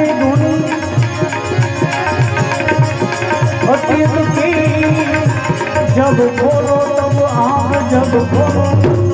જય શ્રી ધૂની अतीत की जब खोलो तब आग जब